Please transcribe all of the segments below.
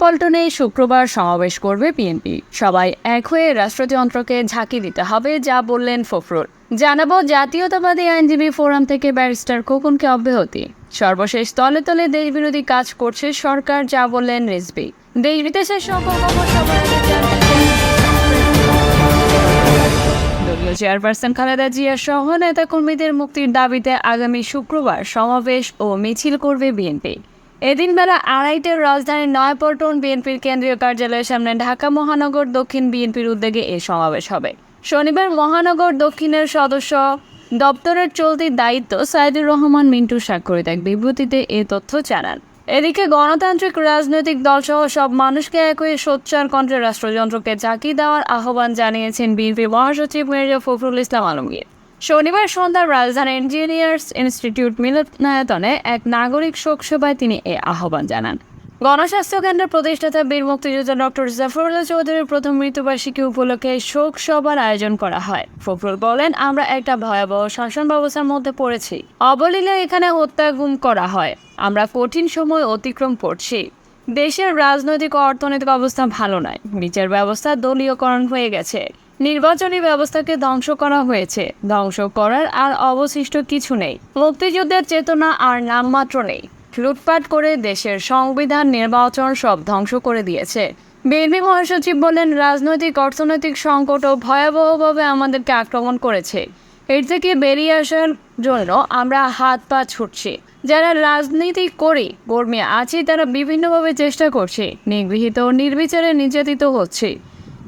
পল্টনে শুক্রবার সমাবেশ করবে বিএনপি। সবাই এক হয়ে রাষ্ট্রযন্ত্রকে ঝাঁকি দিতে হবে, যা বললেন ফখরুল। জানাব, জাতীয়তাবাদী আইনজীবী ফোরাম থেকে ব্যারিস্টার খোকনকে অব্যাহতি। সর্বশেষ তলে তলে দেশবিরোধী কাজ করছে সরকার, যা বললেন রিজবি। দেশ বিদেশের দলীয় চেয়ারপারসন খালেদা জিয়া সহ নেতাকর্মীদের মুক্তির দাবিতে আগামী শুক্রবার সমাবেশ ও মিছিল করবে বিএনপি। এদিন বেলা আড়াইটের রাজধানীর নয়াপল্টন বিএনপির কেন্দ্রীয় কার্যালয়ের সামনে ঢাকা মহানগর দক্ষিণ বিএনপির উদ্যোগে এই সমাবেশ হবে। শনিবার মহানগর দক্ষিণের সদস্য দপ্তরের চলতি দায়িত্ব সাইদুর রহমান, মিন্টু স্বাক্ষরিত এক বিবৃতিতে এ তথ্য জানান। এদিকে গণতান্ত্রিক রাজনৈতিক দলসহ সব মানুষকে একই সোচ্চার কণ্ঠে রাষ্ট্রযন্ত্রকে ঝাঁকি দেওয়ার আহ্বান জানিয়েছেন বিএনপি মহাসচিব মির্জা ফখরুল ইসলাম আলমগীর। শনিবার সন্ধ্যায় রাজধানীর ইঞ্জিনিয়ার্স ইনস্টিটিউট মিলনায়তনে এক নাগরিক শোক সভায় তিনি এ আহ্বান জানান। গণস্বাস্থ্য কেন্দ্রের প্রতিষ্ঠাতা বীর মুক্তিযোদ্ধা ডক্টর জাফরুল্লাহ চৌধুরীর প্রথম মৃত্যুবার্ষিকী উপলক্ষে শোক সভার আয়োজন করা হয়। ফখরুল বলেন, আমরা একটা ভয়াবহ শাসন ব্যবস্থার মধ্যে পড়েছি। অবলীলে এখানে হত্যা গুম করা হয়। আমরা কঠিন সময় অতিক্রম করছি। দেশের রাজনৈতিক অর্থনৈতিক অবস্থা ভালো নয়। বিচার ব্যবস্থা দলীয়করণ হয়ে গেছে। নির্বাচনী ব্যবস্থাকে ধ্বংস করা হয়েছে। ধ্বংস করার আর অবশিষ্ট কিছু নেই। মুক্তিযুদ্ধের চেতনা আর নামমাত্র নেই। লুটপাট করে দেশের সংবিধান নির্বাচন সব ধ্বংস করে দিয়েছে। বিএনপি মহাসচিব বলেন, রাজনৈতিক, অর্থনৈতিক সংকটও ভয়াবহভাবে আমাদেরকে আক্রমণ করেছে। এর থেকে বেরিয়ে আসার জন্য আমরা হাত পা ছুটছি। যারা রাজনীতি করি, কর্মী আছি, তারা বিভিন্নভাবে চেষ্টা করছে। নিগৃহীত নির্বিচারে নির্যাতিত হচ্ছে।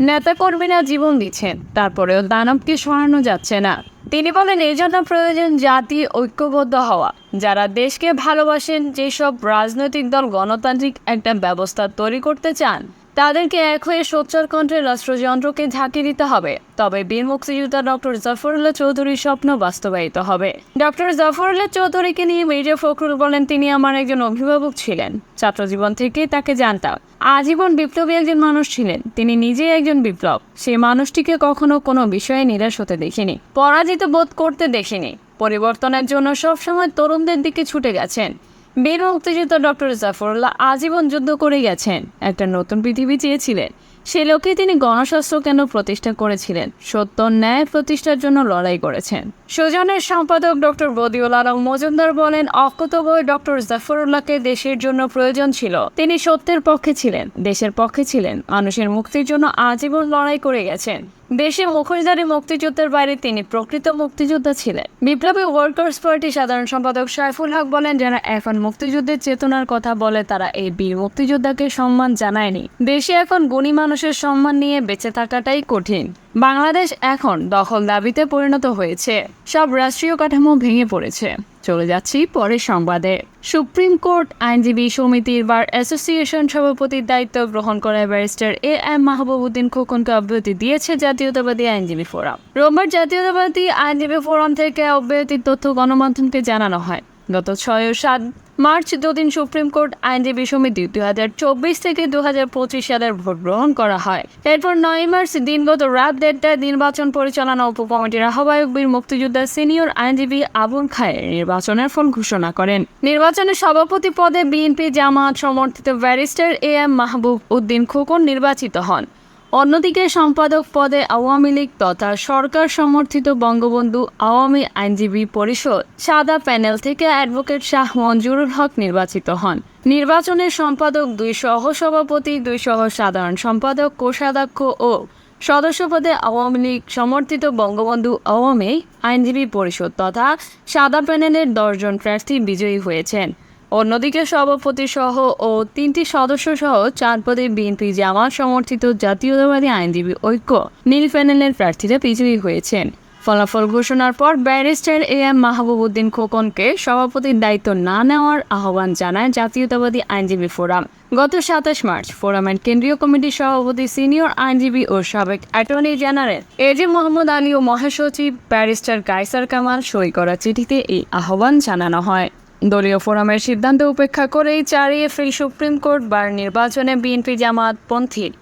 নেতাকর্মীরা জীবন দিচ্ছেন, তারপরেও দানবকে সরানো যাচ্ছে না। তিনি বলেন, এই জন্য প্রয়োজন জাতি ঐক্যবদ্ধ হওয়া। যারা দেশকে ভালোবাসেন, যেসব রাজনৈতিক দল গণতান্ত্রিক একটা ব্যবস্থা তৈরি করতে চান তাদেরকে এক হয়ে সোচ্চার কণ্ঠে রাষ্ট্রযন্ত্রকে ঝাঁকি দিতে হবে। তবে বীর মুক্তিযোদ্ধা ডক্টর জাফরুল্লাহ চৌধুরীর স্বপ্ন বাস্তবায়িত হবে। ডক্টর জাফরুল্লাহ চৌধুরীকে নিয়ে মির্জা ফখরুল বলেন, তিনি আমার একজন অভিভাবক ছিলেন। ছাত্রজীবন থেকেই তাকে জানতাম। আজীবন বিপ্লবী একজন মানুষ ছিলেন। তিনি নিজেই একজন বিপ্লব। সেই মানুষটিকে কখনো কোনো বিষয়ে নিরাশ হতে দেখিনি। পরাজিত বোধ করতে দেখিনি। পরিবর্তনের জন্য সবসময় তরুণদের দিকে ছুটে গেছেন। বীর মুক্তিযোদ্ধা ডক্টর জাফরুল্লাহ আজীবন যুদ্ধ করে গেছেন। একটা নতুন পৃথিবী চেয়েছিলেন। সে লোকে তিনি গণস্বাস্থ্য কেন্দ্র প্রতিষ্ঠা করেছিলেন। সত্য ন্যায় প্রতিষ্ঠার জন্য লড়াই করেছেন। সুজনের সম্পাদক ডক্টর বদিউল আলম মজুমদার বলেন অকতবয় ডক্টর জাফরুল্লাহকে দেশের জন্য প্রয়োজন ছিল। তিনি সত্যের পক্ষে ছিলেন, দেশের পক্ষে ছিলেন। মানুষের মুক্তির জন্য আজীবন লড়াই করে গেছেন। দেশে মুখোশধারী মুক্তিযুদ্ধের বাইরে তিনি প্রকৃত মুক্তিযোদ্ধা ছিলেন। বিপ্লবী ওয়ার্কার্স পার্টি সাধারণ সম্পাদক সাইফুল হক বলেন, যারা এখন মুক্তিযুদ্ধের চেতনার কথা বলে, তারা এই বীর মুক্তিযোদ্ধাকে সম্মান জানায়নি। দেশে এখন গুণী মানুষের সম্মান নিয়ে বেঁচে থাকাটাই কঠিন। বাংলাদেশ এখন দখল দাবিতে পরিণত হয়েছে। সব রাষ্ট্রীয় কাঠামো ভেঙে পড়েছে। চলে যাচ্ছি পরের সংবাদে। সুপ্রিম কোর্ট আইনজীবী সমিতির বার অ্যাসোসিয়েশন সভাপতির দায়িত্ব গ্রহণ করা ব্যারিস্টার এ এম মাহবুবুদ্দিন খোকনকে অব্যাহতি দিয়েছে জাতীয়তাবাদী আইনজীবী ফোরাম। রোববার জাতীয়তাবাদী আইনজীবী ফোরাম থেকে অব্যাহতির তথ্য গণমাধ্যমকে জানানো হয়। গত ছয় ও সাত মার্চ দুদিন সুপ্রিম কোর্ট আইনজীবী সমিতি দুই হাজার চব্বিশ থেকে দু হাজার পঁচিশ সালের ভোট গ্রহণ করা হয়। এরপর নয় মার্চ দিনগত রাত দেড়টায় নির্বাচন পরিচালনা উপকমিটির আহ্বায়ক বীর মুক্তিযোদ্ধা সিনিয়র আইনজীবী আবুল খায়ের নির্বাচনের ফল ঘোষণা করেন। নির্বাচনের সভাপতি পদে বিএনপি জামাত সমর্থিত barrister A M Mahbub Uddin Khokon নির্বাচিত হন। অন্যদিকে সম্পাদক পদে আওয়ামী লীগ তথা সরকার সমর্থিত বঙ্গবন্ধু আওয়ামী আইনজীবী পরিষদ সাদা প্যানেল থেকে অ্যাডভোকেট শাহ মঞ্জুরুল হক নির্বাচিত হন। নির্বাচনের সম্পাদক দুই সহ সভাপতি দুই সহ সাধারণ সম্পাদক, কোষাধ্যক্ষ ও সদস্য পদে আওয়ামী লীগ সমর্থিত বঙ্গবন্ধু আওয়ামী আইনজীবী পরিষদ তথা সাদা প্যানেলের দশজন প্রার্থী বিজয়ী হয়েছেন। অন্যদিকে সভাপতি সহ ও তিনটি সদস্য সহ চার পদে বিএনপি জামাত সমর্থিত জাতীয়তাবাদী আইনজীবী ঐক্য নীল প্যানেলের প্রার্থীরা বিজয়ী হয়েছেন। ফলাফল ঘোষণার পর ব্যারিস্টার এ এম মাহবুবুদ্দিন খোকনকে সভাপতির দায়িত্ব না নেওয়ার আহ্বান জানায় জাতীয়তাবাদী আইনজীবী ফোরাম। গত সাতাশ মার্চ ফোরামের কেন্দ্রীয় কমিটির সভাপতি সিনিয়র আইনজীবী ও সাবেক attorney general A J Mohammad Ali ও মহাসচিব ব্যারিস্টার কাইসার কামাল সই করা চিঠিতে এই আহ্বান জানানো হয়। দলীয় ফোরামের সিদ্ধান্ত উপেক্ষা করেই চার এপ্রিল সুপ্রিম কোর্ট বার নির্বাচনে বিএনপি জামাত পন্থীর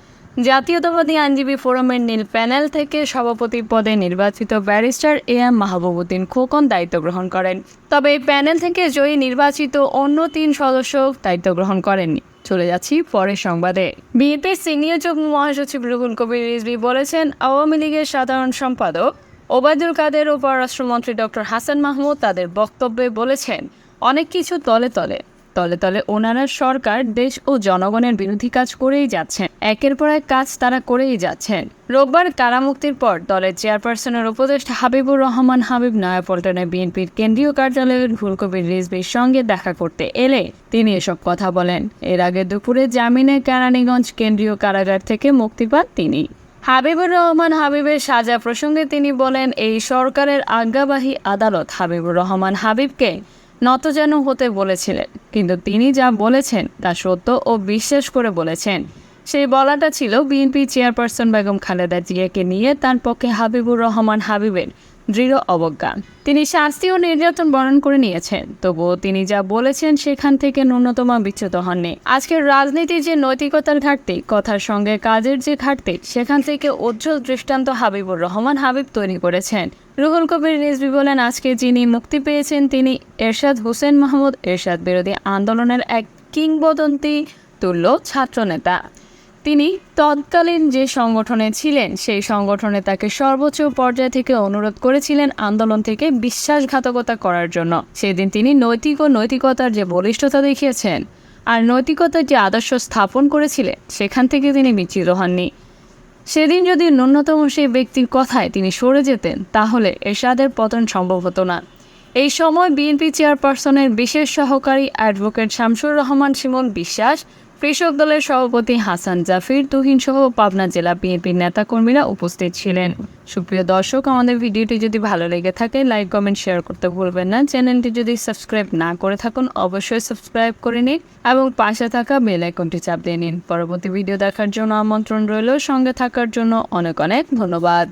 জাতীয়তাবাদী আইনজীবী ফোরামের নীল প্যানেল থেকে সভাপতি পদে নির্বাচিত barrister A M Mahbubuddin Khokon দায়িত্ব গ্রহণ করেন। তবে এই প্যানেল থেকে জয়ী নির্বাচিত অন্য তিন সদস্য দায়িত্ব গ্রহণ করেননি। চলে যাচ্ছি পরের সংবাদে। বিএনপির সিনিয়র যুগ্ম মহাসচিব রুহুল কবির রিজভি বলেছেন, আওয়ামী লীগের সাধারণ সম্পাদক ওবায়দুল কাদের উপরাষ্ট্রমন্ত্রী ডক্টর হাসান মাহমুদ তাদের বক্তব্যে বলেছেন অনেক কিছু তলে তলে। তলে তলে ওনারা সরকার, দেশ ও জনগণের বিরোধী কাজ করেই যাচ্ছেন। একের পর এক কাজ তারা করেই যাচ্ছেন। রোববার কারামুক্তির পর দলের চেয়ারপারসনের উপদেষ্টা হাবিবুর রহমান হাবিব নয়াপল্টনে বিএনপির কেন্দ্রীয় কার্যালয়ের ফুলকবির রিজবির সঙ্গে দেখা করতে এলে তিনি এসব কথা বলেন। এর আগে দুপুরে জামিনে কেরানীগঞ্জ কেন্দ্রীয় কারাগার থেকে মুক্তি পান তিনি। হাবিবুর রহমান হাবিবের সাজা প্রসঙ্গে তিনি বলেন, এই সরকারের আজ্ঞাবাহী আদালত হাবিবুর রহমান হাবিবকে নতজান হতে বলেছিলেন, কিন্তু তিনি যা বলেছেন তা সত্য ও বিশ্বাস করে বলেছেন। সেই বলাটা ছিল বিএনপি চেয়ারপারসন বেগম খালেদা জিয়াকে নিয়ে তার পক্ষে হাবিবুর রহমান হাবিবের দৃঢ় অবজ্ঞা। তিনি শাস্তি ও নির্যাতন বরণ করে নিয়েছেন। তবুও তিনি যা বলেছেন সেখান থেকে ন্যূনতম বিচ্যুত হননি। আজকের রাজনীতির যে নৈতিকতার ঘাটতি, কথার সঙ্গে কাজের যে ঘাটতি, সেখান থেকে উজ্জ্বল দৃষ্টান্ত হাবিবুর রহমান হাবিব তৈরি করেছেন। রুহুল কবির রিজভি বলেন, আজকে যিনি মুক্তি পেয়েছেন, তিনি এরশাদ হোসেন মাহমুদ। এরশাদ বিরোধী আন্দোলনের এক কিংবদন্তি তুল্য ছাত্রনেতা। তিনি তৎকালীন যে সংগঠনে ছিলেন, সেই সংগঠনে তাকে সর্বোচ্চ পর্যায় থেকে অনুরোধ করেছিলেন আন্দোলন থেকে বিশ্বাসঘাতকতা করার জন্য। সেদিন তিনি নৈতিক ও নৈতিকতার যে বলিষ্ঠতা দেখিয়েছেন আর নৈতিকতার যে আদর্শ স্থাপন করেছিলেন, সেখান থেকে তিনি বিচ্ছিত হননি। সেদিন যদি ন্যূনতম সেই ব্যক্তির কথায় তিনি সরে যেতেন, তাহলে এরশাদের পতন সম্ভব হতো না। এই সময় বিএনপি চেয়ারপারসনের বিশেষ সহকারী অ্যাডভোকেট শামসুর রহমান শিমন বিশ্বাস কৃষক দলের সভাপতি হাসান জাফির তুহিন সহ পাবনা জেলা বিএনপির নেতাকর্মীরা উপস্থিত ছিলেন। সুপ্রিয় দর্শক, আমাদের ভিডিওটি যদি ভালো লেগে থাকে, লাইক, কমেন্ট, শেয়ার করতে ভুলবেন না। চ্যানেলটি যদি সাবস্ক্রাইব না করে থাকুন, অবশ্যই সাবস্ক্রাইব করে নিন এবং পাশে থাকা বেল আইকনটি চাপ দিয়ে নিন। পরবর্তী ভিডিও দেখার জন্য আমন্ত্রণ রইল। সঙ্গে থাকার জন্য অনেক অনেক ধন্যবাদ।